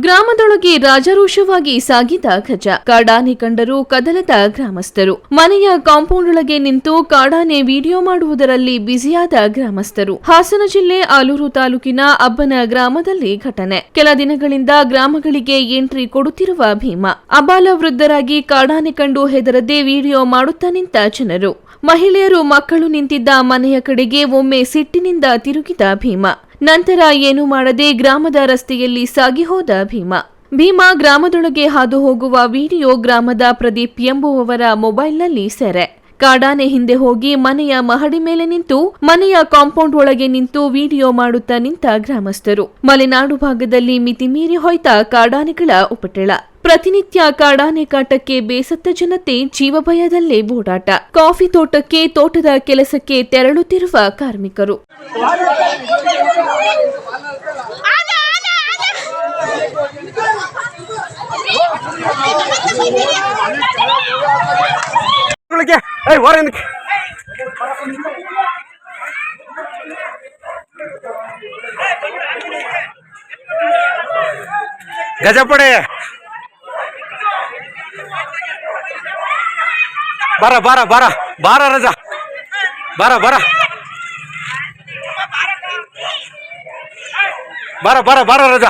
ಗ್ರಾಮದೊಳಗೆ ರಾಜಾರೋಷವಾಗಿ ಸಾಗಿದ ಗಜ ಕಾಡಾನೆ ಕಂಡರು ಕದಲದ ಗ್ರಾಮಸ್ಥರು. ಮನೆಯ ಕಾಂಪೌಂಡ್ ಒಳಗೆ ನಿಂತು ಕಾಡಾನೆ ವಿಡಿಯೋ ಮಾಡುವುದರಲ್ಲಿ ಬ್ಯುಸಿಯಾದ ಗ್ರಾಮಸ್ಥರು. ಹಾಸನ ಜಿಲ್ಲೆ ಆಲೂರು ತಾಲೂಕಿನ ಅಬ್ಬನ ಗ್ರಾಮದಲ್ಲಿ ಘಟನೆ. ಕೆಲ ದಿನಗಳಿಂದ ಗ್ರಾಮಗಳಿಗೆ ಎಂಟ್ರಿ ಕೊಡುತ್ತಿರುವ ಭೀಮ. ಅಬಾಲ ವೃದ್ಧರಾಗಿ ಕಾಡಾನೆ ಕಂಡು ಹೆದರದೆ ವಿಡಿಯೋ ಮಾಡುತ್ತಾ ನಿಂತ ಜನರು. ಮಹಿಳೆಯರು ಮಕ್ಕಳು ನಿಂತಿದ್ದ ಮನೆಯ ಕಡೆಗೆ ಒಮ್ಮೆ ಸಿಟ್ಟಿನಿಂದ ತಿರುಗಿದ ಭೀಮ. ನಂತರ ಏನೂ ಮಾಡದೆ ಗ್ರಾಮದ ರಸ್ತೆಯಲ್ಲಿ ಸಾಗಿ ಹೋದ ಭೀಮ. ಭೀಮ ಗ್ರಾಮದೊಳಗೆ ಹಾದು ಹೋಗುವ ವಿಡಿಯೋ ಗ್ರಾಮದ ಪ್ರದೀಪ್ ಎಂಬುವವರ ಮೊಬೈಲ್ನಲ್ಲಿ ಸೆರೆ. ಕಾಡಾನೆ ಹಿಂದೆ ಹೋಗಿ ಮನೆಯ ಮಹಡಿ ಮೇಲೆ ನಿಂತು, ಮನೆಯ ಕಾಂಪೌಂಡ್ ಒಳಗೆ ನಿಂತು ವಿಡಿಯೋ ಮಾಡುತ್ತಾ ನಿಂತ ಗ್ರಾಮಸ್ಥರು. ಮಲೆನಾಡು ಭಾಗದಲ್ಲಿ ಮಿತಿಮೀರಿ ಹೋಯ್ತ ಕಾಡಾನೆಗಳ ಉಪಟಳ. ಪ್ರತಿನಿತ್ಯ ಕಾಡಾನೆ ಕಾಟಕ್ಕೆ ಬೇಸತ್ತ ಜನತೆ ಜೀವಭಯದಲ್ಲೇ ಓಡಾಟ. ಕಾಫಿ ತೋಟಕ್ಕೆ, ತೋಟದ ಕೆಲಸಕ್ಕೆ ತೆರಳುತ್ತಿರುವ ಕಾರ್ಮಿಕರು. ಮಕ್ಕಳಿಗೆ ಏಯ್ ಹೊರ ಹಿಂದಕ್ಕೆ ಗಜಪಡೆ ಬರ ಬರ ಬರ ಬಾರ ರಜ ಬರ ಬರ ಬರ ಬರ ಬರ ರಜ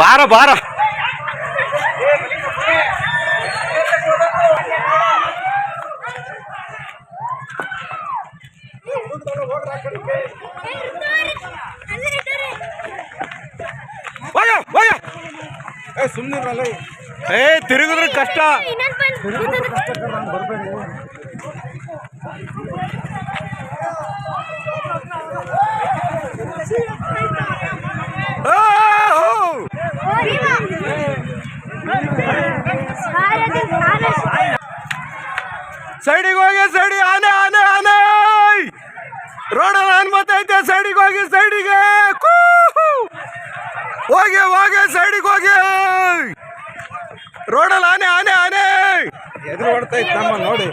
ಬಾರ ಬಾರ ಹೋಗ ಹೋಗ ಏ ಸುಮ್ಮನಿರಲ್ಲ ಏ ತಿರುಗಿದ್ರೆ ಕಷ್ಟ ಸೈಡಿಗೆ ಹೋಗಿ ಸೈಡಿ ಆನೆ ಆನೆ ಆನೆ ರೋಡ ಆನ್ ಬತ್ತೈತೆ ಸೈಡಿಗೆ ಹೋಗಿ ಸೈಡಿಗೆ ಹೋಗಿ ಹೋಗಿ ಸೈಡಿಗೆ ಹೋಗಿ ರೋಡಲ್ಲಿ ಆನೆ ಆನೆ ಆನೆ ಎದುರು ಹೊಡ್ತೈತೆ ನಮ್ಮ ನೋಡಿ